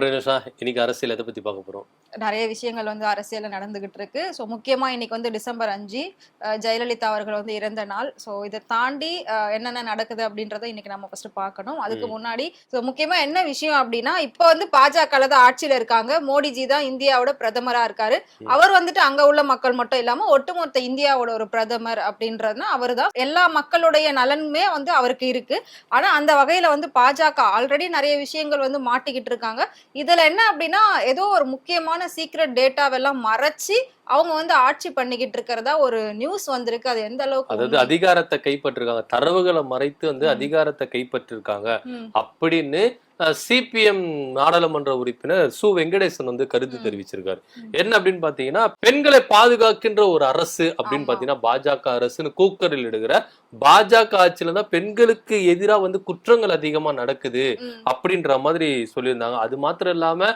அப்புறம் இன்னைக்கு அரசியல் எதை பத்தி பார்க்க போறோம்? நிறைய விஷயங்கள் வந்து அரசியல்ல நடந்துகிட்டு இருக்கு. ஸோ முக்கியமா இன்னைக்கு வந்து டிசம்பர் அஞ்சு ஜெயலலிதா அவர்கள் வந்து இறந்த நாள். ஸோ இதை தாண்டி என்னென்ன நடக்குது அப்படின்றத இன்னைக்கு நம்ம ஃபர்ஸ்ட் பார்க்கணும். அதுக்கு முன்னாடி ஸோ முக்கியமா என்ன விஷயம் அப்படின்னா இப்போ வந்து பாஜக தான் ஆட்சியில இருக்காங்க. மோடிஜி தான் இந்தியாவோட பிரதமரா இருக்காரு. அவர் வந்துட்டு அங்க உள்ள மக்கள் மட்டும் இல்லாம ஒட்டுமொத்த இந்தியாவோட ஒரு பிரதமர் அப்படின்றதுனா அவர் தான். எல்லா மக்களுடைய நலனுமே வந்து அவருக்கு இருக்கு. ஆனா அந்த வகையில வந்து பாஜக ஆல்ரெடி நிறைய விஷயங்கள் வந்து மாட்டிக்கிட்டு இருக்காங்க. இதுல என்ன அப்படின்னா ஏதோ ஒரு முக்கியமான சீக்ரெட் டேட்டாவெல்லாம் மறைச்சு அவங்க வந்து ஆட்சி பண்ணிக்கிட்டு இருக்கிறதா ஒரு நியூஸ் வந்திருக்கு அது எந்த அளவுக்கு அதாவது? அதிகாரத்தை கைப்பற்றிருக்காங்க தரவுகளை மறைத்து வந்து. அதிகாரத்தை கைப்பற்றிருக்காங்க அப்படின்னு சிபிஎம் நாடாளுமன்ற உறுப்பினர் சு வெங்கடேசன் வந்து கருத்து. தெரிவிச்சிருக்காரு. என்ன அப்படின்னு பாத்தீங்கன்னா பெண்களை பாதுகாக்கின்ற ஒரு அரசு அப்படின்னு. பாத்தீங்கன்னா பாஜக அரசுன்னு கூக்கரில் இடுகிற பாஜக ஆட்சியில தான் பெண்களுக்கு எதிரா வந்து குற்றங்கள் அதிகமா நடக்குது அப்படின்ற மாதிரி சொல்லியிருந்தாங்க அது மாத்திரம் இல்லாம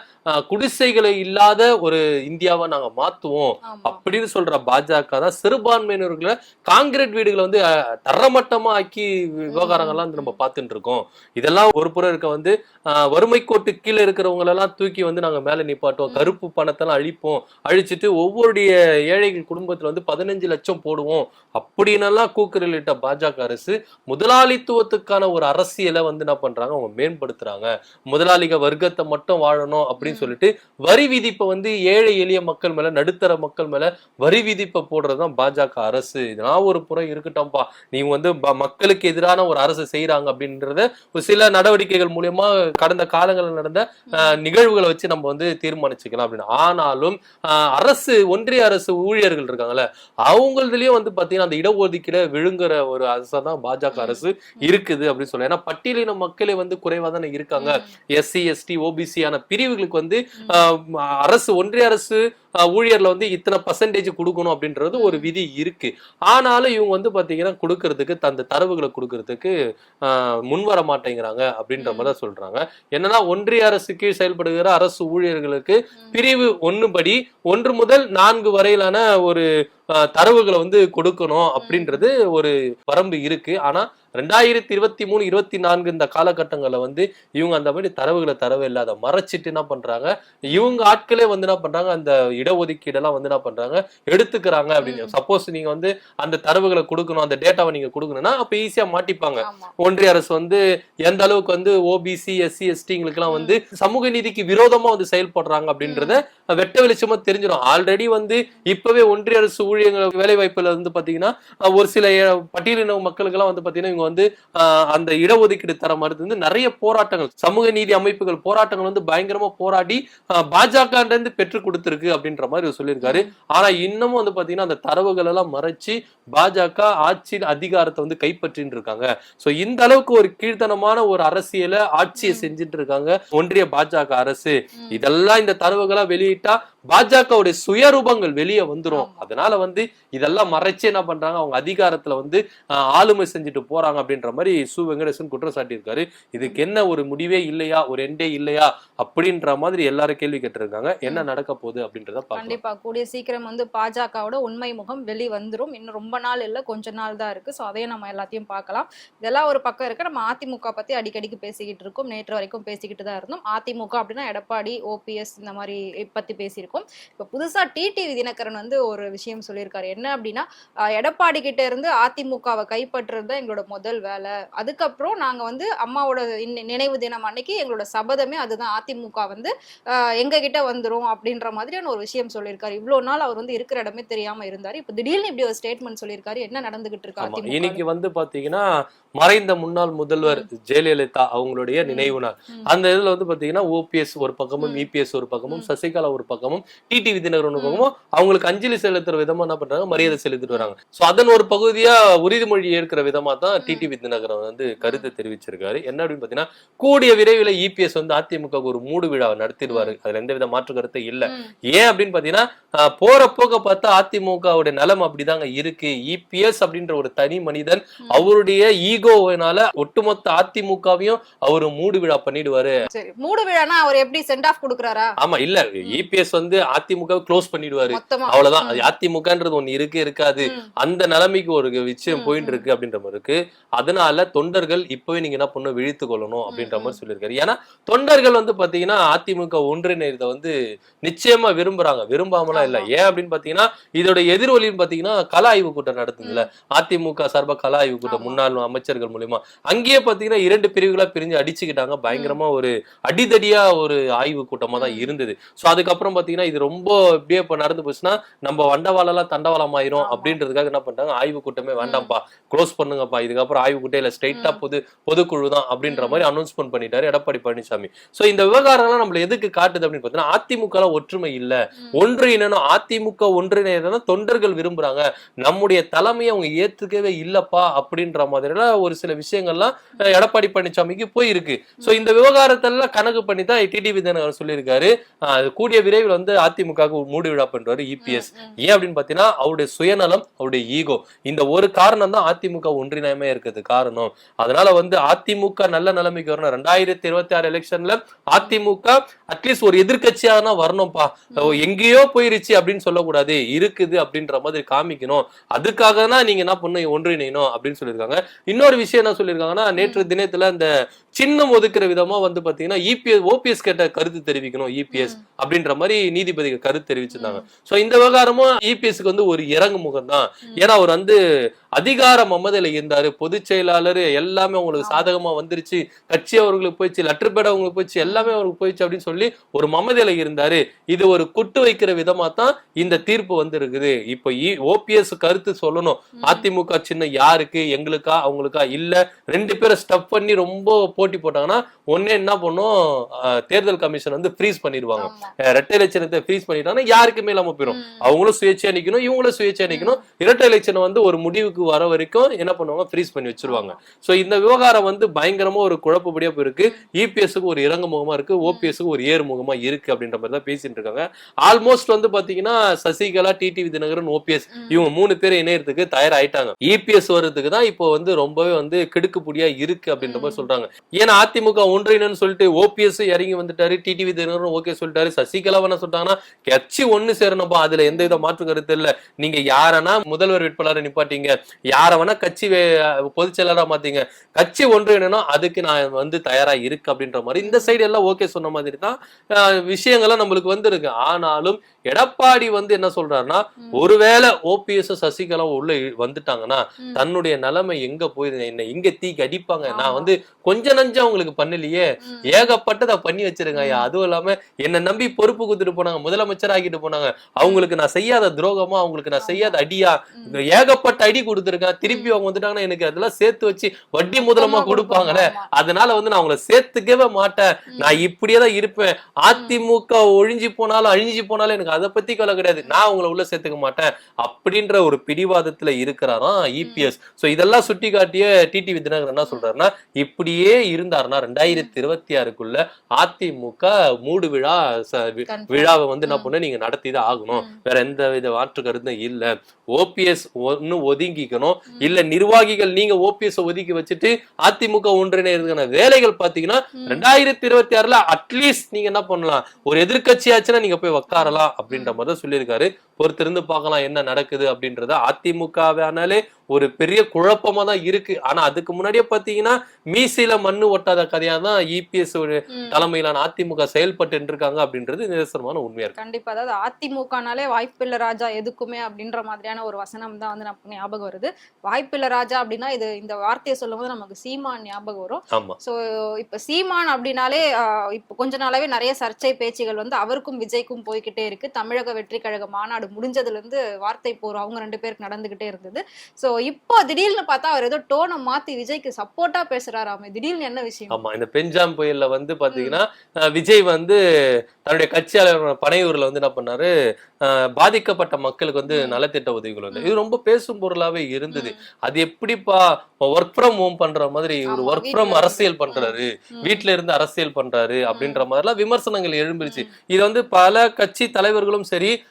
குடிசைகளை இல்லாத ஒரு இந்தியாவை நாங்க மாத்துவோம். அப்படின்னு சொல்ற பாஜக தான் சிறுபான்மையினர்களை காங்கிரீட் வீடுகளை வந்து தரமட்டமா ஆக்கி விவகாரங்கள்லாம் வந்து நம்ம பார்த்துட்டு இருக்கோம் இதெல்லாம் ஒரு புறம் இருக்க வந்து வறுமை கோட்டு கீழே இருக்கிறவங்க எல்லாம் தூக்கி வந்து நாங்க மேல நிப்பாட்டுவோம். கருப்பு பணத்தெல்லாம் அழிப்போம். அழிச்சிட்டு ஒவ்வொருடைய ஏழைகள் குடும்பத்துல வந்து பதினஞ்சு லட்சம் போடுவோம். அப்படின்னெல்லாம் கூக்குரலிட்ட பாஜக அரசு முதலாளித்துவத்துக்கான ஒரு அரசியலை வந்து என்ன பண்றாங்க? அவங்க மேம்படுத்துறாங்க. முதலாளிக வர்க்கத்தை மட்டும் வாழணும் அப்படின்னு. சொல்லிட்டு வரி விதிப்பை வந்து ஏழை எளிய மக்கள் மேல நடுத்தர மக்கள் மேல வரி விதிப்பை போடுறதுதான் பாஜக அரசு. இதெல்லாம் ஒரு புறம் இருக்கட்டும்பா நீங்க வந்து மக்களுக்கு எதிரான ஒரு அரசு செய்யறாங்க அப்படின்றத ஒரு சில நடவடிக்கைகள் மூலியமா கடந்த காலங்களில் நடந்த நிகழ்வுகளை வச்சு நம்ம வந்து தீர்மானிச்சுக்கலாம் அப்படின்னு. ஆனாலும் அரசு ஒன்றிய அரசு ஊழியர்கள் இருக்காங்கல்ல அவங்களதுலயும் வந்து பாத்தீங்கன்னா அந்த இடஒதுக்கீட விழுங்குற ஒரு அரசா தான் பாஜக அரசு இருக்குது அப்படின்னு சொல்லலாம். ஏன்னா பட்டியலின மக்களே வந்து குறைவா தானே இருக்காங்க. எஸ்சி எஸ்டி ஓபிசியான பிரிவுகளுக்கு வந்து அரசு ஒன்றிய அரசு ஊழியர்ல வந்து இத்தனை பர்சன்டேஜ் கொடுக்கணும் அப்படின்றது ஒரு விதி இருக்கு. ஆனாலும் இவங்க வந்து பாத்தீங்கன்னா கொடுக்கறதுக்கு தந்த தரவுகளை கொடுக்கறதுக்கு ஆஹ் முன் வர மாட்டேங்கிறாங்க அப்படின்ற மாதிரி தான் சொல்றாங்க. என்னன்னா ஒன்றிய அரசு கீழ் செயல்படுகிற அரசு ஊழியர்களுக்கு. பிரிவு ஒண்ணு படி ஒன்று முதல் நான்கு வரையிலான ஒரு தரவுகளை வந்து கொடுக்கணும் அப்படின்றது ஒரு வரம்பு இருக்கு. ஆனா ரெண்டாயிரத்தி இருபத்தி மூணு இருபத்தி நான்கு இந்த காலகட்டங்களில் வந்து இவங்க அந்த மாதிரி தரவுகளை தரவே இல்லை. அதை மறைச்சிட்டு என்ன பண்றாங்க? இவங்க ஆட்களே வந்து என்ன பண்றாங்க? அந்த இடஒதுக்கீடெல்லாம் வந்து என்ன பண்றாங்க? எடுத்துக்கிறாங்க அப்படின்னு. சப்போஸ் நீங்க வந்து அந்த தரவுகளை கொடுக்கணும் அந்த டேட்டாவை நீங்க கொடுக்கணும்னா அப்ப ஈஸியா மாட்டிப்பாங்க. ஒன்றிய அரசு வந்து எந்த அளவுக்கு வந்து ஓபிசி எஸ்சி எஸ்டிங்களுக்குலாம் வந்து சமூக நீதிக்கு விரோதமா வந்து செயல்படுறாங்க அப்படின்றத வெட்ட வெளிச்சமா தெரிஞ்சிடும். ஆல்ரெடி வந்து இப்பவே ஒன்றிய அரசு ஊழியர்கள் வேலை வாய்ப்புல வந்து பாத்தீங்கன்னா ஒரு சில பட்டியலின மக்களுக்கு எல்லாம் வந்து பாத்தீங்கன்னா இவங்க வந்து அந்த இடஒதுக்கீடு தர மறுத்து வந்து நிறைய போராட்டங்கள் சமூக நீதி அமைப்புகள் போராட்டங்கள் வந்து பயங்கரமா போராடி பாஜக இருந்து பெற்று கொடுத்திருக்கு அப்படின்ற மாதிரி சொல்லியிருக்காரு ஆனா இன்னமும் வந்து பாத்தீங்கன்னா அந்த தரவுகள் எல்லாம் மறைச்சு பாஜக ஆட்சி அதிகாரத்தை வந்து கைப்பற்றின்னு இருக்காங்க சோ இந்த அளவுக்கு ஒரு கீழ்த்தனமான ஒரு அரசியலை ஆட்சியை. செஞ்சுட்டு இருக்காங்க ஒன்றிய பாஜக அரசு. இதெல்லாம் இந்த தரவுகளா வெளியிட்டா பாஜகவுடைய சுயரூபங்கள் வெளியே வந்துரும். ஆமா. அதனால வந்து இதெல்லாம் மறைச்சு என்ன பண்றாங்க? அவங்க அதிகாரத்துல வந்து ஆளுமை செஞ்சுட்டு போறாங்க அப்படின்ற மாதிரி சு. வெங்கடேசன் குற்றம் சாட்டியிருக்காரு இதுக்கு என்ன ஒரு முடிவே இல்லையா? ஒரு எண்டே இல்லையா? அப்படின்ற மாதிரி எல்லாரும் கேள்வி கேட்டிருக்காங்க. என்ன நடக்க போகுது அப்படின்றத கண்டிப்பா. கூடிய சீக்கிரம் வந்து பாஜகவோட உண்மை முகம் வெளி வந்துரும். இன்னும் ரொம்ப நாள் இல்ல கொஞ்ச நாள் தான் இருக்கு. ஸோ அதையும் நம்ம எல்லாத்தையும் பார்க்கலாம். இதெல்லாம் ஒரு பக்கம் இருக்கு. நம்ம அதிமுக பத்தி அடிக்கடிக்கு பேசிக்கிட்டு இருக்கோம். நேற்று வரைக்கும் பேசிக்கிட்டு தான் இருந்தோம். அதிமுக அப்படின்னா எடப்பாடி ஓபிஎஸ் இந்த மாதிரி பத்தி பேசியிருக்கோம். இப்போ புதுசா டிடிவி தினகரன் வந்து ஒரு விஷயம் சொல்லியிருக்காரு. என்ன அப்படின்னா எடப்பாடி கிட்ட இருந்து அதிமுகவை கைப்பற்றுறது தான் எங்களோட முதல் வேலை. அதுக்கப்புறம் நாங்க வந்து அம்மாவோட நினைவு தினம் அன்னைக்கு எங்களோட சபதமே அதுதான். அதிமுக வந்து எங்க கிட்ட வந்துரும் அப்படின்ற மாதிரியான ஒரு விஷயம் சொல்லியிருக்காரு. இவ்வளவு நாள் அவர் வந்து இருக்கிற இடமே தெரியாம இருந்தாரு. இப்ப திடீர்னு இப்படி ஒரு ஸ்டேட்மெண்ட் சொல்லியிருக்காரு. என்ன நடந்துகிட்டு இருக்கு ஆமா. அதிமுக இன்னைக்கு வந்து பாத்தீங்கன்னா மறைந்த முன்னாள் முதல்வர் ஜெயலலிதா அவங்களுடைய நினைவு நாள். அந்த இதுல வந்து பாத்தீங்கன்னா ஓபிஎஸ் ஒரு பக்கமும். இபிஎஸ் ஒரு பக்கமும். சசிகலா ஒரு பக்கமும் டிடிவி தினகரன் ஒரு. பக்கமும் அவங்களுக்கு அஞ்சலி செலுத்துற விதமா என்ன பண்றாங்க மரியாதை செலுத்திட்டு வராங்க. சோ அதன் ஒரு பகுதியா உறுதிமொழி ஏற்கிற விதமா தான் ம். டிடிவி தினகரன் வந்து கருத்து தெரிவிச்சிருக்காரு. என்ன அப்படின்னு பாத்தீங்கன்னா கூடிய விரைவில் இபிஎஸ் வந்து அதிமுக ஒரு மூடு விழாவை நடத்திடுவாரு. அதுல எந்த வித மாற்று கருத்து இல்ல. ஏன் அப்படின்னு பாத்தீங்கன்னா போற போக்க பார்த்தா அதிமுகவுடைய நிலம் அப்படிதாங்க இருக்கு. இபிஎஸ் அப்படின்ற ஒரு தனி மனிதன் அவருடைய ஈகோவினால ஒட்டுமொத்த அதிமுகவையும் அவரு மூடு விழா பண்ணிடுவாரு. மூடு விழானா அவர் எப்படி சென்ட் ஆஃப் கொடுக்குறாரா? ஆமா இல்ல இபிஎஸ் வந்து அதிமுக க்ளோஸ் பண்ணிடுவாரு. அவ்வளவுதான். அதிமுகன்றது ஒண்ணு இருக்கு இருக்காது. அந்த நிலைமைக்கு ஒரு விஷயம் போயிட்டு இருக்கு அப்படின்ற மாதிரி இருக்கு. அதனால தொண்டர்கள் இப்பவே நீங்க என்ன பண்ணணும் விழித்து கொள்ளணும் அப்படின்ற மாதிரி சொல்லியிருக்காரு. ஏன்னா தொண்டர்கள் வந்து பாத்தீங்கன்னா அதிமுக ஒன்றிணைறத வந்து நிச்சயமா விரும்புறாங்க. விரும்பாமலாம் இல்ல. ஏன் அப்படின்னு பாத்தீங்கன்னா இதோட எதிரொலின்னு பாத்தீங்கன்னா கல ஆய்வு கூட்டம் நடத்துதுல அதிமுக சார்பா கல ஆய்வு கூட்டம். முன்னாள் அமைச்சர்கள் மூலியமா. அங்கேயே பாத்தீங்கன்னா இரண்டு பிரிவுகளா பிரிஞ்சு அடிச்சுக்கிட்டாங்க. பயங்கரமா ஒரு அடிதடியா ஒரு ஆய்வு கூட்டமா தான். இருந்தது. சோ அதுக்கப்புறம் பாத்தீங்கன்னா இது ரொம்ப இப்படியே இப்ப நடந்து போச்சுன்னா நம்ம வண்டவாளம்லாம் தண்டவாளம் ஆயிரும். அப்படின்றதுக்காக என்ன பண்ணிட்டாங்க? ஆய்வு கூட்டமே வேண்டாம்ப்பா. க்ளோஸ் பண்ணுங்கப்பா. இதுக்கப்புறம் ஆய்வு கூட்டம் இல்ல. ஸ்ட்ரைட்டா. பொது பொதுக்குழு தான் அப்படின்ற. மாதிரி அனௌன்ஸ்மெண்ட் பண்ணிட்டாரு எடப்பாடி பழனிசாமி. சோ இந்த விவகாரம்லாம் நம்மள எதுக்கு காட்டுது அப்படின்னு பாத்தீங்கன்னா அதிமுக ஒற்றுமை இல்ல. ம். ஒன்றிணைணும் அதிமுக ஒன்றிணைதான் தொண்டர்கள் விரும்புறாங்க. நம்முடைய தலைமையை அவங்க ஏத்துக்கவே இல்லப்பா அப்படின்ற மாதிரிலாம் ஒரு சில விஷயங்கள்லாம் எடப்பாடி பழனிசாமிக்கு போயிருக்கு. சோ இந்த விவகாரத்தெல்லாம் கணக்கு பண்ணி தான் டிடிவி தினகரன் சொல்லியிருக்காரு. கூடிய விரைவில் வந்து அதிமுக மூடி விழா பண்றாரு இபிஎஸ். ஏன் அப்படின்னு பாத்தீங்கன்னா அவருடைய சுயநலம் அவருடைய ஈகோ இந்த ஒரு காரணம் தான் அதிமுக ஒன்றிணையமே இருக்கிறது காரணம். அதனால வந்து அதிமுக நல்ல நிலைமைக்கு வரணும். ரெண்டாயிரத்தி இருபத்தி ஆறு எலெக்ஷன்ல அதிமுக அட்லீஸ்ட் ஒரு எதிர்க்கட்சியான வரணும்ப்பா. எங்கேயோ போயிருச்சு அப்படின்னு சொல்லக்கூடாது. இருக்குது அப்படின்ற மாதிரி காமிக்கணும். அதுக்காக தான் நீங்க என்ன பண்ணும் ஒன்றிணையணும் அப்படின்னு சொல்லியிருக்காங்க. இன்னொரு விஷயம் என்ன சொல்லியிருக்காங்கன்னா நேற்று தினத்துல இந்த சின்னம் ஒதுக்குற விதமா வந்து பாத்தீங்கன்னா இபிஎஸ் ஓபிஎஸ் கேட்ட கருத்து தெரிவிக்கணும் இபிஎஸ் அப்படின்ற மாதிரி நீதிபதிகள் கருத்து தெரிவிச்சிருந்தாங்க. சோ இந்த விவகாரமும் இபிஎஸ்க்கு வந்து ஒரு இறங்கு முகம் தான். ஏன்னா அவர் வந்து அதிகார மமதில இருந்தாரு. பொதுச் செயலாளர் எல்லாமே உங்களுக்கு ஆமா. சாதகமா வந்துருச்சு. கட்சி அவர்களுக்கு போயிடுச்சு லெட்டர் பேட் அவங்களுக்கு போயிடுச்சு எல்லாமே அவருக்கு போயிடுச்சு அப்படின்னு சொல்லி ஒரு மமதில இருந்தாரு. இது ஒரு குட்டு வைக்கிற விதமா தான் இந்த தீர்ப்பு வந்து இருக்குது இப்போ ஓபிஎஸ் கருத்து சொல்லணும். அதிமுக சின்ன யாருக்கு எங்களுக்கா அவங்களுக்கா இல்ல? ரெண்டு பேரும் ஸ்டப் பண்ணி ரொம்ப போட்டி போட்டாங்கன்னா ஒன்னே என்ன பண்ணும்? தேர்தல் கமிஷன் வந்து ஃப்ரீஸ் பண்ணிடுவாங்க. இரட்டை இலட்சணத்தை ஃப்ரீஸ் பண்ணிட்டாங்கன்னா யாருக்குமே இல்லாம போயிடும். அவங்களும் சுயேட்சையா நிக்கணும் இவங்களும் சுயேட்சையா நிக்கணும் இரட்டை எலெக்ஷன் வந்து ஒரு முடிவுக்கு வர வரைக்கும் என்ன பண்ணுவாங்க? ஃப்ரீஸ் பண்ணி வச்சிருவாங்க. சோ இந்த விவகாரம் வந்து பயங்கரமா ஒரு குழப்பப்படியா போயிருக்கு. இபிஎஸ்க்கு ஒரு இறங்கு முகமா இருக்கு ஓபிஎஸ்க்கு ஒரு ஏறு முகமா இருக்கு அப்படின்ற மாதிரி தான் பேசிட்டு இருக்காங்க. ஆல்மோஸ்ட் வந்து பாத்தீங்கன்னா சசிகலா டிடிவி தினகரன் ஓபிஎஸ். இவங்க மூணு பேர் இணையறதுக்கு தயாராயிட்டாங்க. இபிஎஸ் வர்றதுக்கு தான் இப்போ வந்து ரொம்பவே வந்து கிடுக்குப்புடியா இருக்கு அப்படின்ற மாதிரி. சொல்றாங்க. ஏன்னா அதிமுக ஒன்றிணைன்னு சொல்லிட்டு ஓபிஎஸ் இறங்கி வந்துட்டாரு டிடிவி தினகரன் ஓகே சொல்லிட்டாரு சசிகலா என்ன சொல்லிட்டாங்கன்னா கட்சி ஒண்ணு சேரணும்பா அதுல எந்த வித மாற்று கருத்து இல்ல. நீங்க யாரனா முதல்வர் வேட்பாளரை நிப்பாட்டீங்க. யார வேணா கட்சி பொதுச் செயலாளரா மாத்தீங்க. கட்சி ஒன்றிணைனா அதுக்கு நான் வந்து தயாரா இருக்கு அப்படின்ற மாதிரி இந்த சைடு எல்லாம் ஓகே சொன்ன மாதிரி தான் விஷயங்கள்லாம் நம்மளுக்கு வந்திருக்கு. ஆனாலும் எடப்பாடி வந்து என்ன சொல்றாருன்னா. ஒருவேளை ஓபிஎஸ் சசிகலா உள்ள வந்துட்டாங்கன்னா. தன்னுடைய நிலைமை எங்க போயிருந்தேன் என்ன இங்க தீக்கு அடிப்பாங்க நான். வந்து கொஞ்ச நஞ்சம் அவங்களுக்கு பண்ணலையே. ஏகப்பட்டதை பண்ணி வச்சிருங்க ஐயா. அதுவும் இல்லாம என்ன நம்பி பொறுப்பு கொடுத்துட்டு போனாங்க முதலமைச்சர் ஆக்கிட்டு போனாங்க. அவங்களுக்கு நான் செய்யாத துரோகமா அவங்களுக்கு நான் செய்யாத அடியா ஏகப்பட்ட அடி கொடுத்துருக்கேன் திருப்பி அவங்க வந்துட்டாங்கன்னா எனக்கு அதெல்லாம் சேர்த்து வச்சு வட்டி முதலமா கொடுப்பாங்கல்ல. அதனால வந்து நான் அவங்கள சேர்த்துக்கவே மாட்டேன். நான் இப்படியே தான் இருப்பேன். அதிமுக ஒழிஞ்சு போனாலும் அழிஞ்சு போனாலும் எனக்கு அதை பத்தி கவலை கிடையாது. நான் உங்களை உள்ள சேர்த்துக்க மாட்டேன். அப்படின்ற ஒரு பிடிவாதத்துல இருக்கிறாராம் இபிஎஸ் சோ இதெல்லாம் சுட்டி காட்டிய டிடிவி தினகரன் என்ன சொல்றாருன்னா இப்படியே இருந்தாருன்னா ரெண்டாயிரத்தி இருபத்தி ஆறுக்குள்ள அதிமுக மூடு விழா. விழாவை வந்து என்ன. பண்ண நீங்க நடத்தி தான் ஆகணும். வேற எந்த வித மாற்று கருத்தும் இல்ல. ஓபிஎஸ் ஒன்னு ஒதுங்கிக்கணும் இல்ல நிர்வாகிகள் நீங்க ஓபிஎஸ் ஒதுக்கி வச்சுட்டு அதிமுக ஒன்றிணைறதுக்கான வேலைகள் பாத்தீங்கன்னா. ரெண்டாயிரத்தி இருபத்தி ஆறுல அட்லீஸ்ட் நீங்க என்ன பண்ணலாம்? ஒரு எதிர்க்கட்சியாச்சுன்னா நீங்க போய் உட்காரலாம் அப்படின்ற மாதிரி தான் சொல்லியிருக்காரு. பொறுத்திருந்து பார்க்கலாம் என்ன நடக்குது அப்படின்றத. அதிமுகவானாலே ஒரு பெரிய குழப்பமா தான் இருக்கு. ஆனா அதுக்கு முன்னாடியே பாத்தீங்கன்னா மீசையில மண்ணு ஒட்டாத கதையா தான் இபிஎஸ். தலைமையிலான அதிமுக செயல்பட்டு இருக்காங்க அப்படின்றது நிதர்சனமான உண்மையா இருக்கு. கண்டிப்பா. அதாவது அதிமுகனாலே வாய்ப்பில்லை ராஜா எதுக்குமே அப்படின்ற மாதிரியான ஒரு வசனம் தான் வந்து நமக்கு ஞாபகம் வருது வாய்ப்பில்லை ராஜா அப்படின்னா இது இந்த வார்த்தையை சொல்லும்போது நமக்கு சீமான் ஞாபகம் வரும். ஸோ இப்போ சீமான் அப்படின்னாலே இப்போ கொஞ்ச நாளாவே நிறைய சர்ச்சை பேச்சுகள் வந்து அவருக்கும் விஜய்க்கும் போய்கிட்டே இருக்கு. தமிழக வெற்றி கழக மாநாடு முடிஞ்சதுல இருந்து வார்த்தை போர் அவங்க ரெண்டு பேருக்கு நடந்துகிட்டே இருந்தது. சோ இப்போ திடீர்னு பார்த்தா அவர் ஏதோ டோனை மாத்தி விஜய்க்கு சப்போர்ட்டா பேசுறாராமே திடீர்னு என்ன விஷயம்? ஆமா இந்த பெஞ்சாம் புயல்ல வந்து பாத்தீங்கன்னா விஜய் வந்து தன்னுடைய கட்சியாளர் பனையூர்ல வந்து என்ன பண்ணாரு? பாதிக்கப்பட்ட மக்களுக்கு வந்து நலத்திட்ட உதவிகள் வந்து இது ரொம்ப பேசும் பொருளாவே இருந்தது. அது எப்படிப்பா ஒர்க் ஃப்ரம் ஹோம் பண்ற மாதிரி ஒரு ஒர்க் ஃப்ரம். அரசியல் பண்றாரு. ம். வீட்ல இருந்து அரசியல் பண்றாரு அப்படின்ற மாதிரிலாம் விமர்சனங்கள் எழும்பிருச்சு. இது வந்து பல கட்சி தலைவர்களும் சரி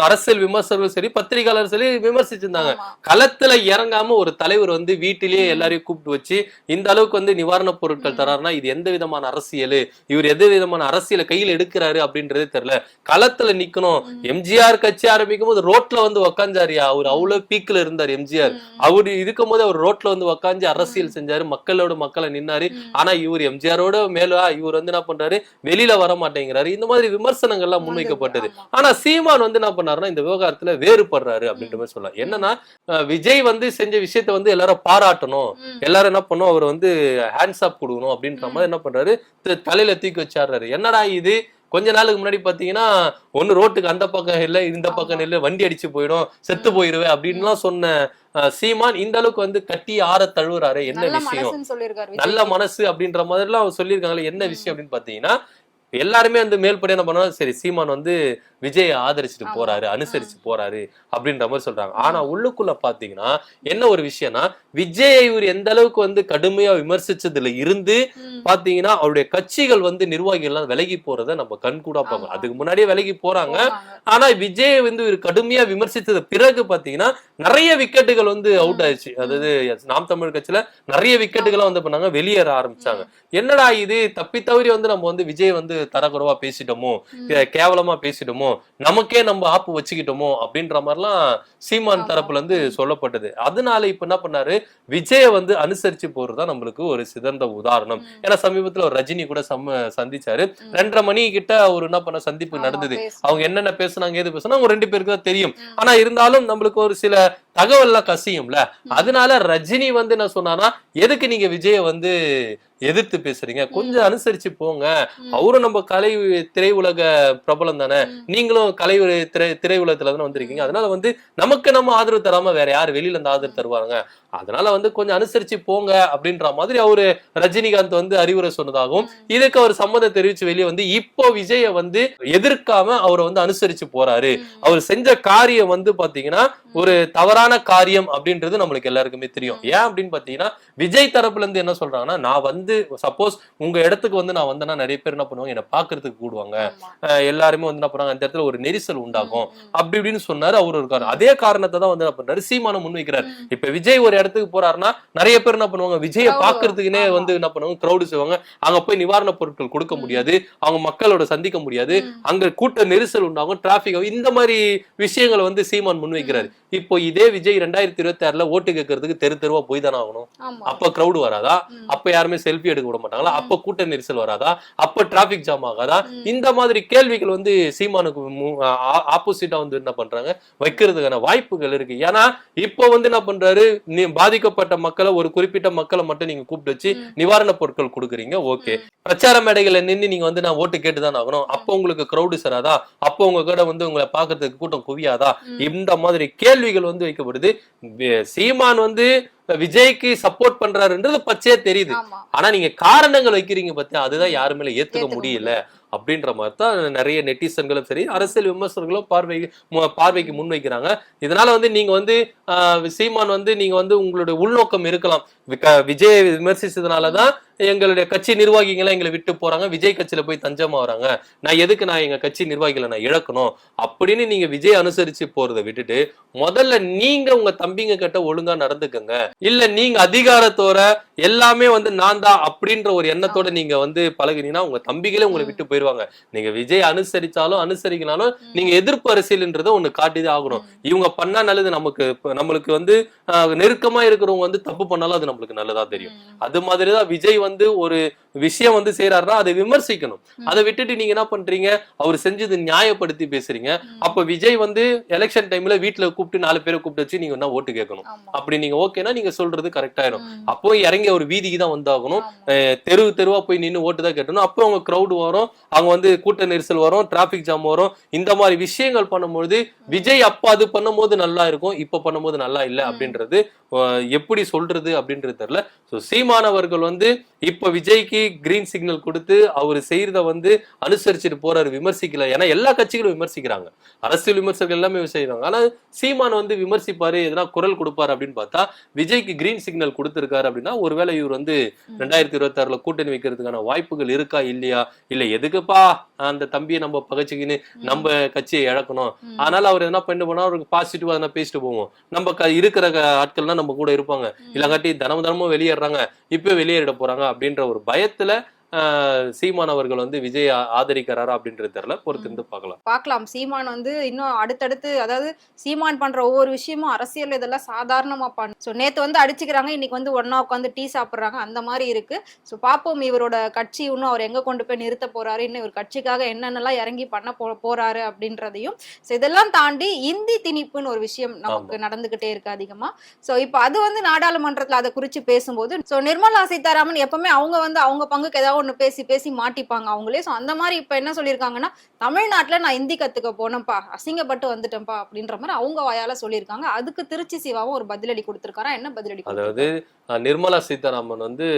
அரசியல் விமர்சகர்களும் சரி பத்திரிகையாளர் சரி விமர்சிச்சிருந்தாங்க. களத்துல இறங்காம ஒரு தலைவர் வந்து வீட்டிலேயே எல்லாரையும் கூப்பிட்டு வச்சு இந்த அளவுக்கு வந்து நிவாரணப் பொருட்கள் தராருன்னா இது எந்த விதமான அரசியல்? இவர் எந்த விதமான அரசியலை கையில் எடுக்கிறாரு அப்படின்றதே தெரியல. களத்துல நிக்கணும். எம்ஜிஆர் கட்சி ஆரம்பிக்கும் போது ரோட்ல வந்து உக்காந்தாரியா? அவர் அவ்வளவு பீக்ல இருந்தார் எம்ஜிஆர். அவரு இருக்கும் போது அவர் ரோட்ல வந்து உக்காந்து அரசியல் செஞ்சாரு மக்களோட மக்களை நின்னாரு. ஆனா இவர் எம்ஜிஆரோட மேலா இவர் வந்து என்ன பண்றாரு? வெளியில வர மாட்டேங்கிறாரு. இந்த மாதிரி விமர்சனங்கள்லாம் முன்வைக்கப்பட்டது. ஆனா சீமான் வந்து என்ன பண்ணாருன்னா இந்த விவகாரத்துல வேறுபடுறாரு அப்படின்ற மாதிரி சொல்லலாம். என்னன்னா விஜய் வந்து செஞ்ச விஷயத்த வந்து எல்லாரும் பாராட்டணும். எல்லாரும் என்ன பண்ணும் அவர் வந்து ஹேண்ட்ஸ் ஆப் கொடுக்கணும் அப்படின்ற மாதிரி என்ன பண்றாரு? தலையில தூக்கி வச்சாடுறாரு. என்னடா இது? கொஞ்ச நாளுக்கு முன்னாடி பாத்தீங்கன்னா ஒண்ணு ரோட்டுக்கு அந்த பக்கம் இல்ல இந்த பக்கம் இல்ல வண்டி அடிச்சு போயிடும் செத்து போயிருவேன் அப்படின்லாம் சொன்ன சீமான் இந்த அளவுக்கு வந்து கட்டி ஆற தழுவுறாரு. என்ன விஷயம். நல்ல மனசு அப்படின்ற மாதிரிலாம் அவர் சொல்லியிருக்காங்களே என்ன விஷயம் அப்படின்னு பாத்தீங்கன்னா எல்லாருமே வந்து மேல்படி என்ன பண்ணுவாங்க. சரி சீமான் வந்து விஜயை ஆதரிச்சுட்டு. போறாரு அனுசரிச்சு போறாரு அப்படின்ற மாதிரி சொல்றாங்க. ஆனா உள்ளுக்குள்ள பாத்தீங்கன்னா என்ன ஒரு விஷயம்னா விஜயை இவர் எந்த அளவுக்கு வந்து கடுமையா விமர்சிச்சதுல இருந்து. பாத்தீங்கன்னா அவருடைய கட்சிகள் வந்து நிர்வாகிகள் எல்லாம் விலகி போறதை நம்ம கண்கூடா பார்க்கணும். ஆமா. அதுக்கு முன்னாடியே விலகி போறாங்க. ஆனா விஜய் வந்து இவர் கடுமையா விமர்சித்தது பிறகு பாத்தீங்கன்னா நிறைய விக்கெட்டுகள் வந்து அவுட் ஆயிடுச்சு. அதாவது நாம் தமிழ் கட்சியில நிறைய விக்கெட்டுகளை வந்து பண்ணாங்க வெளியேற ஆரம்பிச்சாங்க. என்னடா இது? தப்பி தவறி வந்து நம்ம வந்து விஜய் வந்து தரக்குறைவா பேசிட்டோமோ? கேவலமா பேசிட்டோமோ? நமக்கே நம்ம ஆப்பு வச்சுக்கிட்டோமோ அப்படின்ற மாதிரிலாம் சீமான். தரப்புல இருந்து சொல்லப்பட்டது அதனால இப்ப என்ன பண்ணாரு விஜய வந்து அனுசரிச்சு போறதுதான் நம்மளுக்கு ஒரு சிறந்த உதாரணம். ஏன்னா சமீபத்துல ஒரு ரஜினி கூட சம்ம சந்திச்சாரு. ரெண்டரை மணி கிட்ட ஒரு என்ன பண்ண சந்திப்பு நடந்தது. அவங்க என்னென்ன பேசுனாங்க ஏது பேசுனா அவங்க ரெண்டு பேருக்கு தான் தெரியும். ஆனா இருந்தாலும் நம்மளுக்கு ஒரு சில தகவல்லாம் கசியும்ல. அதனால ரஜினி வந்து என்ன சொன்னானா எதுக்கு நீங்க விஜய வந்து எதிர்த்து பேசுறீங்க? கொஞ்சம் அனுசரிச்சு போங்க. அவரும் நம்ம கலை திரையுலக பிரபலம் தானே. நீங்களும் கலை திரை திரையுலகத்துல தானே வந்திருக்கீங்க. அதனால வந்து நமக்கு நம்ம ஆதரவு தராம வேற யார் வெளியில இருந்து ஆதரவு தருவாங்க? அதனால வந்து கொஞ்சம் அனுசரிச்சு போங்க அப்படின்ற மாதிரி அவரு ரஜினிகாந்த் வந்து அறிவுரை சொன்னதாகவும் இதுக்கு அவர் சம்மதம் தெரிவிச்சு வெளியே வந்து இப்போ விஜய வந்து எதிர்க்காம அவரை வந்து அனுசரிச்சு போறாரு. அவர் செஞ்ச காரியம் வந்து பாத்தீங்கன்னா ஒரு தவறான காரியம் அப்படின்றது நம்மளுக்கு எல்லாருக்குமே தெரியும். ஏன் அப்படின்னு பாத்தீங்கன்னா விஜய் தரப்புல இருந்து என்ன சொல்றாங்கன்னா நான் வந்து சப்போஸ் உங்க இடத்துக்கு வந்து நான் வந்தேன்னா நிறைய பேர் என்ன பண்ணுவாங்க என்ன பாக்குறதுக்கு கூடுவாங்க. எல்லாருமே வந்து என்ன பண்ணுவாங்க அந்த இடத்துல ஒரு நெரிசல் உண்டாகும். அப்படி இப்படின்னு சொன்னாரு அவரு இருக்காரு. அதே காரணத்தை தான் வந்து என்ன பண்றாரு சீமானம் முன்வைக்கிறார். இப்ப விஜய் ஒரு இடத்துக்கு போறாருன்னா நிறைய பேர் என்ன பண்ணுவாங்க விஜய பாக்குறதுக்குனே. வந்து என்ன பண்ணுவாங்க கிரௌடு செய்வாங்க. அங்க போய் நிவாரணப் பொருட்கள் கொடுக்க. முடியாது. அவங்க மக்களோட சந்திக்க முடியாது. அங்க கூட்ட நெரிசல் உண்டாகும் டிராபிக் இந்த மாதிரி விஷயங்களை வந்து சீமான் முன்வைக்கிறாரு. இப்போ இதே விஜய் ரெண்டாயிரத்தி இருபத்தி ஆறுல ஓட்டு கேட்கறதுக்கு தெரு தெருவா போய் தானே ஆகணும். அப்ப கிரௌடு வராதா. அப்ப யாருமே செல்ஃபி எடுக்க விட மாட்டாங்களா. அப்ப கூட்ட நெரிசல் வராதா? அப்ப டிராபிக் ஜாம் ஆகாதா. இந்த மாதிரி கேள்விகள் வந்து சீமானுக்கு ஆப்போசிட்டா வந்து என்ன பண்றாங்க? வைக்கிறதுக்கான வாய்ப்புகள் இருக்கு. ஏன்னா இப்போ வந்து என்ன பண்றாரு? நீ பாதிக்கப்பட்ட மக்களை ஒரு குறிப்பிட்ட மக்களை மட்டும் நீங்க கூப்பிட்டு வச்சு ம். நிவாரணப் பொருட்கள் கொடுக்குறீங்க ஓகே. பிரச்சார மேடைகள்ல நின்னு நீங்க வந்து நான் ஓட்டு கேட்டுதான் ஆகணும். அப்போ உங்களுக்கு கிரௌடு சராதா? அப்போ உங்க கூட வந்து உங்களை பாக்குறதுக்கு கூட்டம் குவியாதா. இந்த மாதிரி கேள்விகள் வந்து வைக்கப்படுது சீமான் வந்து விஜய்க்கு சப்போர்ட் பண்றாருன்றது பச்சையா தெரியுது. ஆனா நீங்க காரணங்கள் வைக்கிறீங்க பத்தியா? அதுதான் யாருமே ஏத்துக்க முடியல அப்படின்ற மாதிரி தான் நிறைய நெட்டிசன்களும் சரி அரசியல் விமர்சகர்களும் பார்வை பார்வைக்கு முன்வைக்கிறாங்க இதனால வந்து நீங்க வந்து சீமான் வந்து நீங்க வந்து உங்களுடைய உள்நோக்கம் இருக்கலாம். விஜய் விமர்சிச்சதுனாலதான் எங்களுடைய கட்சி நிர்வாகிகளை எங்களை விட்டு போறாங்க. விஜய் கட்சியில போய் தஞ்சமா வராங்க. நான் எதுக்கு நான் எங்க கட்சி நிர்வாகிகளை நான் இழக்கணும்? அப்படின்னு நீங்க விஜய் அனுசரிச்சு போறதை விட்டுட்டு முதல்ல நீங்க உங்க தம்பிங்க கிட்ட ஒழுங்கா நடந்துக்கங்க. இல்ல நீங்க அதிகாரத்தோட எல்லாமே வந்து நான் தான் அப்படின்ற ஒரு எண்ணத்தோட நீங்க வந்து பழகினீங்கன்னா உங்க தம்பிகளே உங்களை விட்டு போயிருவாங்க. நீங்க விஜய் அனுசரிச்சாலும் அனுசரிக்கனாலும் நீங்க எதிர்ப்பு அரசியல்ன்றதை ஒண்ணு காட்டிதான் ஆகணும். இவங்க பண்ணா நல்லது நமக்கு நம்மளுக்கு வந்து நெருக்கமா இருக்கிறவங்க வந்து தப்பு பண்ணாலும் அது நம்மளுக்கு நல்லதா தெரியும். அது மாதிரிதான் விஜய் வந்து வந்து ஒரு விஷயம் வந்து செய்யறாருன்னா அதை விமர்சிக்கணும். அதை விட்டுட்டு நீங்க என்ன பண்றீங்க? அவர் செஞ்சது நியாயப்படுத்தி பேசுறீங்க. அப்ப விஜய் வந்து எலெக்ஷன் டைம்ல வீட்டுல கூப்பிட்டு நாலு பேரை கூப்பிட்டு வச்சு நீங்க என்ன ஓட்டு கேட்கணும். அப்படி நீங்க ஓகேனா நீங்க சொல்றது கரெக்ட் ஆயிரும் ம். அப்போ இறங்கி ஒரு வீதிக்கு தான் வந்தாகணும். தெரு தெருவா போய் நின்னு ஓட்டு தான் கேட்டணும். அப்போ அவங்க crowd வரும். அவங்க வந்து கூட்ட நெரிசல் வரும். டிராபிக் ஜாம் வரும். இந்த மாதிரி விஷயங்கள் பண்ணும்பொழுது விஜய் அப்ப அது பண்ணும்போது நல்லா இருக்கும். இப்ப பண்ணும்போது நல்லா இல்ல அப்படின்றது எப்படி சொல்றது அப்படின்றது தெரியல. சோ சீமானவர்கள் வந்து இப்ப விஜய்க்கு கிரீன் சிக்னல் கொடுத்து அவர் செய்யறத வந்து அனுசரிச்சுட்டு போறாரு விமர்சிக்கல. ஏன்னா எல்லா கட்சிகளும் விமர்சிக்கிறாங்க. அரசியல் விமர்சகர்கள் எல்லாமே செய்யறாங்க ஆனா சீமான் வந்து விமர்சிப்பாரு எதனா குரல் கொடுப்பாரு அப்படின்னு பார்த்தா விஜய்க்கு கிரீன் சிக்னல் கொடுத்திருக்காரு அப்படின்னா ஒருவேளை இவர் வந்து ரெண்டாயிரத்தி இருபத்தி ஆறுல கூட்டணி வைக்கிறதுக்கான வாய்ப்புகள் இருக்கா இல்லையா? இல்ல எதுக்குப்பா அந்த தம்பியை நம்ம பகச்சுக்கின்னு நம்ம கட்சியை இழக்கணும். அதனால அவர் என்ன பண்ண போனா அவருக்கு பாசிட்டிவா எதனா பேசிட்டு போவோம். நம்ம இருக்கிற ஆட்கள்லாம் நம்ம கூட இருப்பாங்க. இல்லங்காட்டி தினமும் தினமும் வெளியேறாங்க இப்ப வெளியேறிட போறாங்க அப்படின்ற ஒரு பயத்துல சீமான் அவர்கள் வந்து விஜய் ஆதரிக்கிறாரா அப்படின்றது தெரியல. பொறுத்திருந்து பார்க்கலாம். பார்க்கலாம். சீமான் வந்து இன்னும் அடுத்தடுத்து அதாவது சீமான் பண்ற ஒவ்வொரு விஷயமும் அரசியல் இதெல்லாம் சாதாரணமா பண்ண ஸோ நேத்து வந்து அடிச்சுக்கிறாங்க. இன்னைக்கு வந்து ஒண்ணா உட்காந்து டீ சாப்பிடுறாங்க. அந்த மாதிரி இருக்கு. ஸோ பார்ப்போம் இவரோட கட்சி இன்னும் அவர் எங்க கொண்டு போய் நிறுத்த போறாரு? இன்னும் இவர் கட்சிக்காக என்னென்னலாம் இறங்கி பண்ண போ போறாரு அப்படின்றதையும் ஸோ இதெல்லாம் தாண்டி இந்தி திணிப்புன்னு ஒரு விஷயம் நமக்கு நடந்துகிட்டே இருக்கு அதிகமா. ஸோ இப்போ அது வந்து நாடாளுமன்றத்துல அதை குறிச்சு பேசும்போது ஸோ நிர்மலா சீதாராமன் எப்பவுமே அவங்க வந்து அவங்க பங்குக்கு ஏதாவது ஒண்ணு பேசி பேசி மாட்டிப்பாங்க அவங்களே. ஸோ அந்த மாதிரி இப்போ என்ன சொல்லியிருக்காங்கன்னா தமிழ்நாட்டுல நான் ஹிந்தி கத்துக்க போனேன்ப்பா அசிங்கப்பட்டு வந்துட்டேன்ப்பா அப்படின்ற மாதிரி அவங்க வாயால சொல்லியிருக்காங்க. அதுக்கு திருச்சி சிவாவும் ஒரு பதிலடி கொடுத்துருக்காரா? என்ன பதிலடி அதாவது நிர்மலா சீதாராமன் வந்து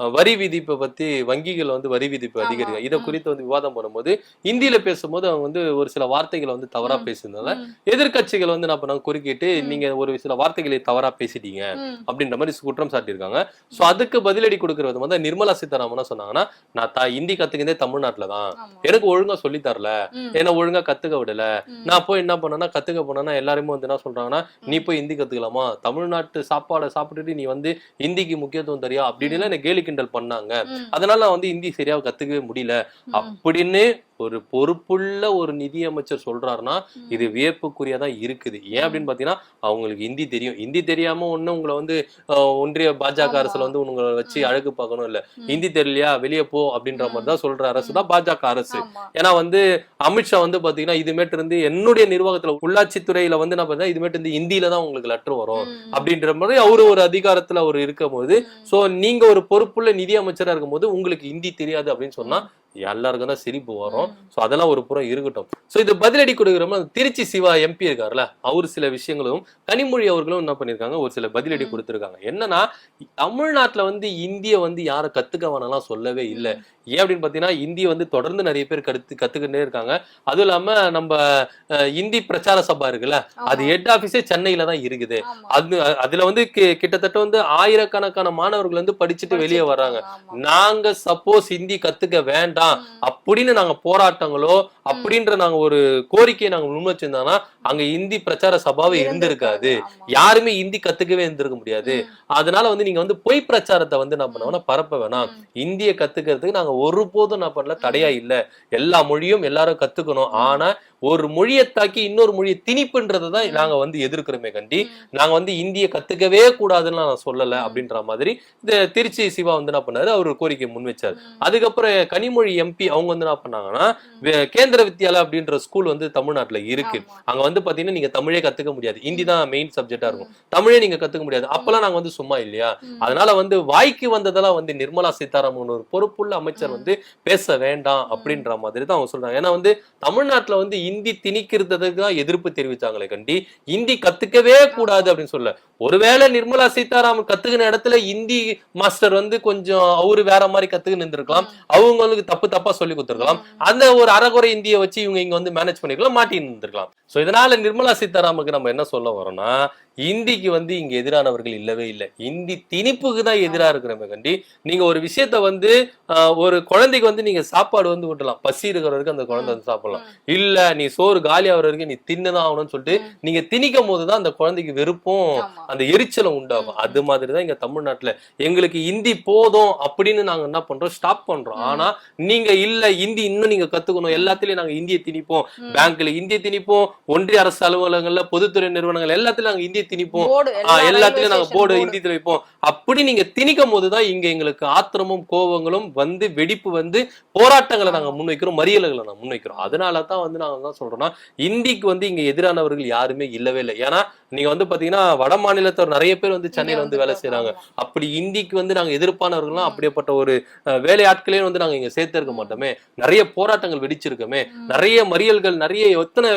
வரி விதிப்பை பத்தி வங்கிகள் வந்து வரி விதிப்பு. அதிகரிக்க இதை. குறித்து வந்து விவாதம் பண்ணும்போது இந்தியில பேசும்போது அவங்க வந்து ஒரு சில வார்த்தைகளை வந்து தவறா ம். பேசியிருந்தாங்க. எதிர்க்கட்சிகள் வந்து என்ன பண்ணாங்க குறுக்கிட்டு. நீங்க ஒரு சில வார்த்தைகளை தவறா பேசிட்டீங்க அப்படின்ற மாதிரி குற்றம் சாட்டியிருக்காங்க. சோ அதுக்கு பதிலடி கொடுக்கிற விதமா தான் நிர்மலா சீதாராமன் சொன்னாங்கன்னா நான் த ஹிந்தி கத்துக்கிறதே தமிழ்நாட்டுல தான். எனக்கு ஒழுங்கா சொல்லி தரல. என்ன ஒழுங்கா கத்துக்க விடல. நான் போய் என்ன பண்ணேன்னா கத்துக்க போனேன்னா எல்லாருமே வந்து என்ன சொல்றாங்கன்னா நீ போய் ஹிந்தி கத்துக்கலாமா? தமிழ்நாட்டு சாப்பாடை சாப்பிட்டுட்டு நீ வந்து ஹிந்திக்கு முக்கியத்துவம் தரியா? அப்படின்னு என்ன கேலி கிண்டல் பண்ணாங்க. அதனால நான் வந்து ஹிந்தி சரியா கத்துக்கவே முடியல. அப்படின்னு ஒரு பொறுப்புள்ள ஒரு நிதியமைச்சர் சொல்றாருன்னா. இது வியப்புக்குரியதா தான் இருக்குது. ஏன் அப்படின்னு பாத்தீங்கன்னா அவங்களுக்கு ஹிந்தி தெரியும். ஹிந்தி தெரியாம ஒண்ணு உங்களை வந்து ஒன்றிய பாஜக. அரசுல வந்து உங்களை வச்சு. அழகு பார்க்கணும் இல்ல. ஹிந்தி தெரியலையா? வெளியே போ அப்படின்ற மாதிரி தான் சொல்ற அரசு தான் பாஜக அரசு. ஏன்னா வந்து அமித்ஷா வந்து பாத்தீங்கன்னா இதுமேட்டு இருந்து என்னுடைய நிர்வாகத்துல உள்ளாட்சி துறையில வந்து என்ன பண்ணா இதுமேட்டு இருந்து ஹிந்தியில தான் உங்களுக்கு லெட்டர் வரும் அப்படின்ற மாதிரி அவரு ஒரு அதிகாரத்துல அவர் இருக்கும் போது சோ நீங்க ஒரு பொறுப்புள்ள நிதி அமைச்சரா இருக்கும்போது உங்களுக்கு ஹிந்தி தெரியாது அப்படின்னு சொன்னா எல்லாருக்கும் தான் சிரிப்பு வரும். சோ அதெல்லாம் ஒரு புறம் இருக்கட்டும். சோ இது பதிலடி கொடுக்குறோம்னா திருச்சி சிவா எம்பி இருக்காருல்ல அவர் சில விஷயங்களும் கனிமொழி அவர்களும் என்ன பண்ணிருக்காங்க ஒரு சில பதிலடி. கொடுத்திருக்காங்க. என்னன்னா தமிழ்நாட்டுல வந்து இந்திய வந்து யாரை கத்துக்க வேணாம்லாம் சொல்லவே இல்லை. ஏன் அப்படின்னு பாத்தீங்கன்னா இந்தி வந்து தொடர்ந்து நிறைய பேர் கத்து கத்துக்கிட்டே இருக்காங்க. அதுவும் இல்லாம நம்ம இந்தி பிரச்சார சபா இருக்குல்ல. அது ஹெட் ஆபீஸே சென்னையில தான் இருக்குது. அது அதுல வந்து கிட்டத்தட்ட வந்து ஆயிரக்கணக்கான மாணவர்கள் வந்து படிச்சுட்டு வெளியே வர்றாங்க. நாங்க சப்போஸ் ஹிந்தி கத்துக்க வேண்டாம். ம், அப்படின்னு நாங்க போராட்டங்களோ அப்படின்ற நாங்க ஒரு கோரிக்கையை நாங்க முன்வச்சிருந்தோம்னா அங்க இந்தி பிரச்சார சபாவே இருந்திருக்காது. யாருமே ஹிந்தி கத்துக்கவே இருந்திருக்க முடியாது. அதனால வந்து நீங்க வந்து பொய் பிரச்சாரத்தை வந்து என்ன பண்ணுவோம்னா பரப்ப வேணாம். இந்திய கத்துக்கிறதுக்கு நாங்க ஒருபோதும் என்ன பண்ணல தடையா இல்ல. எல்லா மொழியும் எல்லாரும் கத்துக்கணும். ஆனா ஒரு மொழியை தாக்கி இன்னொரு மொழியை திணிப்புன்றதை தான் நாங்க வந்து எதிர்க்கிறோமே கண்டி. நாங்க வந்து இந்திய கத்துக்கவே கூடாதுன்னு நான் சொல்லல அப்படின்ற மாதிரி இந்த திருச்சி சிவா வந்து என்ன பண்ணாரு அவர் கோரிக்கை முன் வச்சாரு. அதுக்கப்புறம் கனிமொழி எம்பி அவங்க வந்து என்ன பண்ணாங்கன்னா கேந்திர வித்யாலயா அப்படின்ற ஸ்கூல் வந்து தமிழ்நாட்டுல இருக்கு. அங்க வந்து பாத்தீங்கன்னா நீங்க தமிழே கத்துக்க முடியாது. ஹிந்தி தான் மெயின் சப்ஜெக்டா இருக்கும். தமிழே நீங்க கத்துக்க முடியாது. அப்பெல்லாம் நாங்க வந்து சும்மா இல்லையா? அதனால வந்து வாய்க்கு வந்ததெல்லாம் வந்து நிர்மலா சீதாராமன் ஒரு பொறுப்புள்ள அமைச்சர். வந்து பேச வேண்டாம் அப்படின்ற மாதிரி தான் அவங்க சொல்றாங்க. ஏன்னா வந்து தமிழ்நாட்டுல வந்து இந்தி திணிக்கிறதுக்கு தான் எதிர்ப்பு தெரிவிச்சாங்களே கண்டி. இந்தி கத்துக்கவே கூடாது அப்படின்னு சொல்ல ஒருவேளை நிர்மலா சீதாராமன் கத்துக்கின இடத்துல இந்தி மாஸ்டர் வந்து கொஞ்சம் அவரு வேற மாதிரி கத்துக்கின்னு இருந்திருக்கலாம். அவங்களுக்கு தப்பு தப்பா சொல்லி கொடுத்துருக்கலாம். அந்த ஒரு அறகுறை இந்தியை வச்சு இவங்க இங்க வந்து மேனேஜ் பண்ணிருக்கலாம் மாட்டின்னு இருந்திருக்கலாம் சோ இதனால நிர்மலா சீதாராமுக்கு நம்ம என்ன சொல்ல வரோம்னா இந்திக்கு வந்து இங்க எதிரானவர்கள் இல்லவே இல்லை. இந்தி திணிப்புக்கு தான் எதிரா இருக்கிறவங்க கண்டி நீங்க ஒரு விஷயத்த வந்து ஒரு குழந்தைக்கு வந்து நீங்க சாப்பாடு வந்து ஊட்டலாம். பசி இருக்கிற வரைக்கும் அந்த குழந்தை வந்து சாப்பிடலாம். இல்ல நீ சோறு காலி ஆகுற வரைக்கும் நீ தின்னுதான் ஆகணும்னு சொல்லிட்டு. நீங்க திணிக்கும் போதுதான் அந்த குழந்தைக்கு வெறுப்பும். அந்த எரிச்சலும் உண்டாகும். அது மாதிரிதான் இங்க தமிழ்நாட்டுல. எங்களுக்கு இந்தி போதும் அப்படின்னு நாங்க என்ன பண்றோம்? ஸ்டாப் பண்றோம். ஆனா நீங்க இல்ல இந்தி இன்னும் நீங்க கத்துக்கணும். எல்லாத்துலயும் நாங்க இந்திய திணிப்போம். பேங்க்ல இந்திய திணிப்போம். ஒன்றிய அரசு அலுவலகங்கள்ல பொதுத்துறை நிறுவனங்கள் எல்லாத்துலயும் நாங்க இந்திய திணிப்போம். எல்லாத்துலயும் நாங்க போர்டு இந்தியத்துல வைப்போம். அப்படி நீங்க திணிக்கும் போதுதான் இங்க எங்களுக்கு ஆத்திரமும் கோபங்களும் வந்து வெடிப்பு வந்து போராட்டங்களை நாங்க முன்வைக்கிறோம் மறியல்களை நாங்க முன்வைக்கிறோம். அதனால தான் வந்து நாங்க சொல்றோம்னா இந்திக்கு வந்து இங்க எதிரானவர்கள் யாருமே இல்லவே இல்லை. ஏன்னா நீங்க வந்து பாத்தீங்கன்னா வட மாநிலத்தவர் நிறைய பேர் வந்து சென்னையில வந்து வேலை செய்யறாங்க அப்படி இந்திக்கு வந்து நாங்க எதிர்ப்பானவர்கள்லாம் அப்படிப்பட்ட ஒரு அஹ், வேலையாட்களே வந்து நாங்க இங்க சேர்த்திருக்க மாட்டோமே. நிறைய போராட்டங்கள் வெடிச்சிருக்கோமே. நிறைய மறியல்கள் நிறைய எத்தனை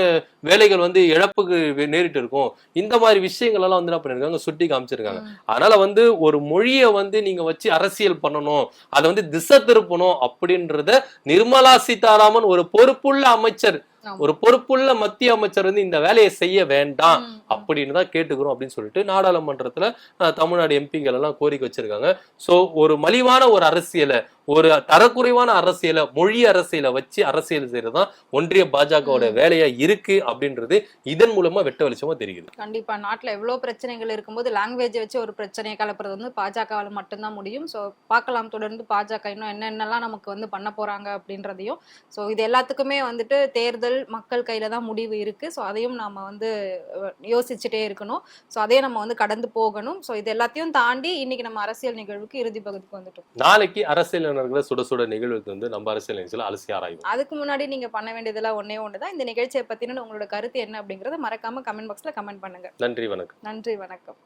வேலைகள் வந்து இழப்புக்கு நேரிட்டு இருக்கும் இந்த மாதிரி விஷயங்கள் எல்லாம் வந்து என்ன பண்ணிருக்காங்க சுட்டி காமிச்சிருக்காங்க. அதனால வந்து ஒரு மொழியை வந்து நீங்க வச்சு அரசியல் பண்ணணும் அதை வந்து திசை திருப்பணும் அப்படின்றத நிர்மலா சீதாராமன் ஒரு பொறுப்புள்ள அமைச்சர். ஒரு பொறுப்புள்ள மத்திய அமைச்சர் வந்து இந்த வேலையை செய்ய வேண்டாம் அப்படின்னு தான் கேட்டுக்கிறோம் அப்படின்னு சொல்லிட்டு நாடாளுமன்றத்துல தமிழ்நாடு எம்பிகள் எல்லாம் கோரிக்கை வச்சிருக்காங்க. சோ ஒரு மலிவான ஒரு அரசியலை ஒரு தரக்குறைவான அரசியலை மொழி அரசியலை வச்சு அரசியல் செய்யறதுதான் ஒன்றிய பாஜகவோட வேலையா இருக்கு அப்படின்றது இதன் மூலமா வெட்ட வெளிச்சமா தெரியுது. கண்டிப்பா. நாட்டுல எவ்வளவு பிரச்சனைகள் இருக்கும்போது லாங்குவேஜை வச்சு ஒரு பிரச்சனையை கலப்புறது வந்து பாஜகவால மட்டும்தான் முடியும். சோ பார்க்கலாம். தொடர்ந்து பாஜக இன்னும் என்னென்னலாம் நமக்கு வந்து பண்ண போறாங்க அப்படின்றதையும். சோ இது எல்லாத்துக்குமே வந்துட்டு தேர்தல் மக்கள் கையில தான் முடிவு இருக்கு. சோ அதையும் நாம வந்து யோசிச்சுட்டே இருக்கணும். சோ அதையும் நம்ம வந்து கடந்து போகணும். சோ இது எல்லாத்தையும் தாண்டி இன்னைக்கு நம்ம அரசியல் நிகழ்வுக்கு இறுதி பகுதிக்கு வந்துட்டோம். நாளைக்கு உறுப்பினர்களை சுட சுட நிகழ்வுக்கு வந்து நம்ம அரசியல் நிகழ்ச்சியில் அலசி ஆராயும் அதுக்கு முன்னாடி நீங்க பண்ண வேண்டியதெல்லாம் ஒன்னே ஒன்று இந்த நிகழ்ச்சியை பத்தின உங்களோட கருத்து என்ன அப்படிங்கறத மறக்காம கமெண்ட் பாக்ஸ்ல கமெண்ட் பண்ணுங்க. நன்றி வணக்கம். நன்றி வணக்கம்.